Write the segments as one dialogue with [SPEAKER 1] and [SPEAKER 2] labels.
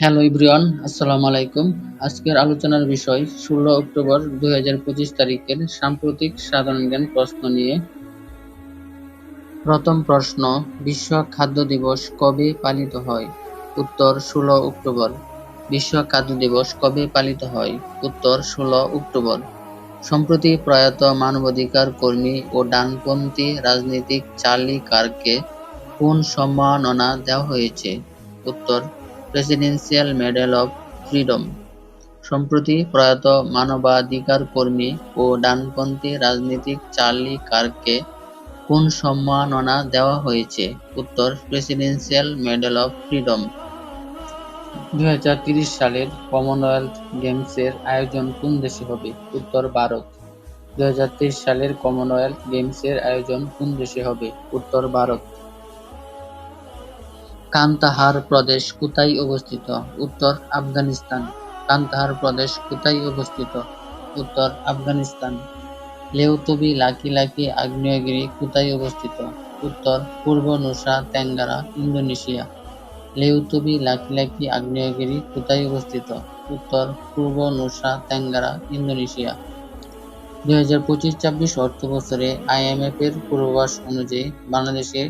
[SPEAKER 1] Hello everyone, আসসালামু আলাইকুম। আজকের আলোচনার বিষয়, ষোলো অক্টোবর দুই হাজার পঁচিশ তারিখের সাম্প্রতিক সাধারণ জ্ঞান প্রশ্ন নিয়ে। প্রথম প্রশ্ন, বিশ্ব খাদ্য দিবস কবে পালিত হয়? উত্তর, ষোলো অক্টোবর। বিশ্ব খাদ্য দিবস কবে পালিত হয়? উত্তর, ষোলো অক্টোবর। সম্প্রতি প্রয়াত মানবাধিকার কর্মী ও ডানপন্থী রাজনীতিক চার্লি কার্ককে কোন সম্মাননা দেওয়া হয়েছে? উত্তর প্রেসিডেন্সিয়াল মেডেল অব ফ্রিডম সম্প্রতি প্রয়াত মানবাধিকার কর্মী ও ডানপন্থী রাজনীতিক চার্লি কার্ককে কোন সম্মাননা দেওয়া হয়েছে? উত্তর প্রেসিডেন্সিয়াল মেডেল অব ফ্রিডম দুই সালের কমনওয়েলথ গেমসের আয়োজন কোন দেশে হবে? উত্তর, ভারত। দুই সালের কমনওয়েলথ গেমসের আয়োজন কোন দেশে হবে? উত্তর, ভারত। কান্দাহার প্রদেশ কোথায় অবস্থিত? উত্তর আফগানিস্তান। কান্দাহার প্রদেশ কোথায় অবস্থিত? উত্তর আফগানিস্তান। লেউতবি লাকি লাকি, আগ্নেয়গিরি কোথায় অবস্থিত? উত্তর পূর্ব Nusa Tenggara, Indonesia. Lewotobi Laki Laki, আগ্নেয়গিরি কোথায় অবস্থিত? উত্তর পূর্ব নুসা তেঙ্গারা, ইন্দোনেশিয়া। দুই হাজার পঁচিশ ছাব্বিশ অর্থ বছরে আইএমএফ এর পূর্বাভাস অনুযায়ী বাংলাদেশের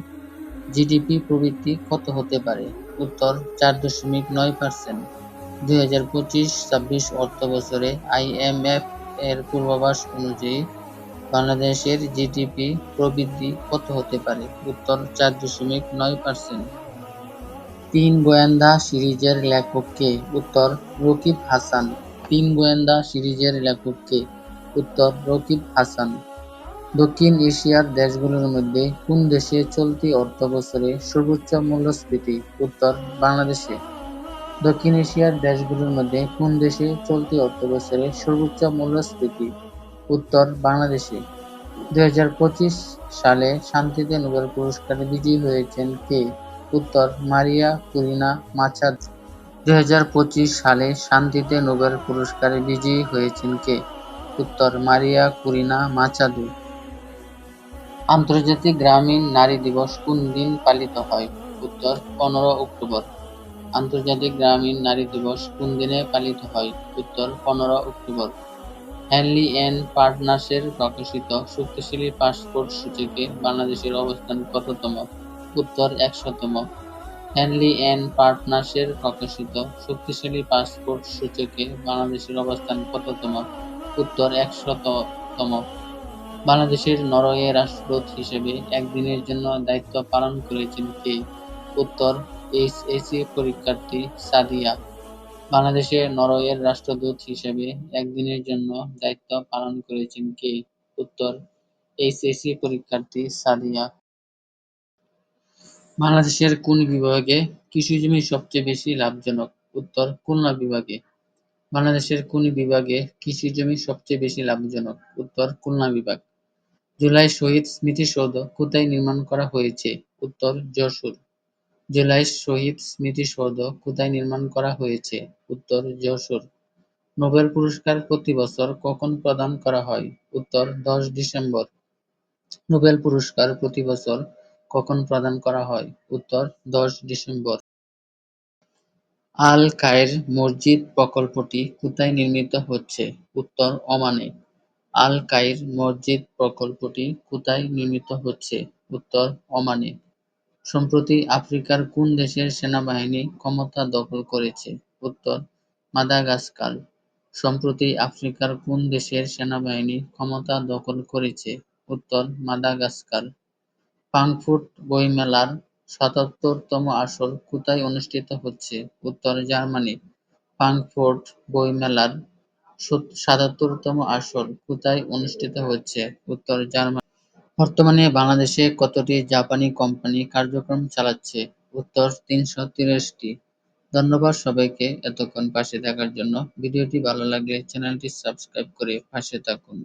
[SPEAKER 1] জিডিপি প্রবৃদ্ধি কত হতে পারে? উত্তর, চার দশমিক নয় পার্সেন্ট। দুই হাজার পঁচিশ, ছাব্বিশ অর্থ বছরে আইএমএফ এর পূর্বাভাস অনুযায়ী বাংলাদেশের জিডিপি প্রবৃদ্ধি কত হতে পারে? উত্তর, চার দশমিক নয় পার্সেন্ট। তিন গোয়েন্দা সিরিজের লেখক কে? উত্তর, রকিব হাসান। তিন গোয়েন্দা সিরিজের লেখক কে? উত্তর, রকিব হাসান। দক্ষিণ এশিয়ার দেশগুলোর মধ্যে কোন দেশে চলতি অর্থবছরে সর্বোচ্চ মূল্যস্ফীতি উত্তর বাংলাদেশে? দক্ষিণ এশিয়ার দেশগুলোর মধ্যে কোন দেশে চলতি অর্থবছরে সর্বোচ্চ মূল্যস্ফীতি উত্তর বাংলাদেশে? দুই হাজার পঁচিশ সালে শান্তিতে নোবেল পুরস্কার বিজয়ী হয়েছেন কে? উত্তর মারিয়া কুরিনা মাচাদ। দুই সালে শান্তিতে নোবেল পুরস্কারে বিজয়ী হয়েছেন কে? উত্তর মারিয়া কুরিনা মাচাদু। আন্তর্জাতিক গ্রামীণ নারী দিবস কোন দিন পালিত হয়? উত্তর, পনেরো অক্টোবর। আন্তর্জাতিক গ্রামীণ নারী দিবস কোন দিনে পালিত হয়? উত্তর, পনেরো অক্টোবর। হ্যানলি অ্যান্ড পার্টনার্সের প্রকাশিত শক্তিশালী পাসপোর্ট সূচকে বাংলাদেশের অবস্থান কততম? উত্তর, একশতম। হ্যানলি অ্যান্ড পার্টনার্সের প্রকাশিত শক্তিশালী পাসপোর্ট সূচকে বাংলাদেশের অবস্থান কততম? উত্তর একশততম বাংলাদেশের নরওয়ে রাষ্ট্রদূত হিসেবে একদিনের জন্য দায়িত্ব পালন করেছেন কে? উত্তর, এইচএসসি পরীক্ষার্থী সাদিয়া। বাংলাদেশে নরওয়ের রাষ্ট্রদূত হিসেবে একদিনের জন্য দায়িত্ব পালন করেছেন কে? উত্তর, এইচএসসি পরীক্ষার্থী সাদিয়া। বাংলাদেশের কোন বিভাগে কৃষিজমি সবচেয়ে বেশি লাভজনক? উত্তর, খুলনা বিভাগে। বাংলাদেশের কোন বিভাগে কৃষিজমি সবচেয়ে বেশি লাভজনক? উত্তর, খুলনা বিভাগ। জুলাই শহীদ স্মৃতিসৌধ কোথায় নির্মাণ করা হয়েছে? উত্তর, যশোর। জুলাই শহীদ স্মৃতিসৌধ কোথায় নির্মাণ করা হয়েছে? উত্তর, যশোর। নোবেল পুরস্কার প্রতি বছর কখন প্রদান করা হয়? উত্তর, দশ ডিসেম্বর। নোবেল পুরস্কার প্রতি বছর কখন প্রদান করা হয়? উত্তর, দশ ডিসেম্বর। আল কায়ের মসজিদ প্রকল্পটি কোথায় নির্মিত হচ্ছে? উত্তর, ওমানে। আল কায়ের মসজিদ প্রকল্পটি কোথায় নির্মিত হচ্ছে? উত্তর, ওমানে। সম্প্রতি আফ্রিকার কোন দেশের সেনাবাহিনী ক্ষমতা দখল করেছে? উত্তর, মাদাগাস্কার। সম্প্রতি আফ্রিকার কোন দেশের সেনাবাহিনী ক্ষমতা দখল করেছে? উত্তর, মাদাগাস্কার। ফ্রাঙ্কফুর্ট বইমেলার সাতাত্তরতম আসর কোথায় অনুষ্ঠিত হচ্ছে? উত্তর, জার্মানি। ফ্রাঙ্কফুর্ট বইমেলার সাতাত্তরতম আসর কোথায় অনুষ্ঠিত হচ্ছে? উত্তর, জার্মানি। বর্তমানে বাংলাদেশে কতটি জাপানি কোম্পানি কার্যক্রম চালাচ্ছে? উত্তর, তিনশো তিরিশটি। ধন্যবাদ সবাইকে এতক্ষণ পাশে থাকার জন্য। ভিডিওটি ভালো লাগলে চ্যানেলটি সাবস্ক্রাইব করে পাশে থাকুন।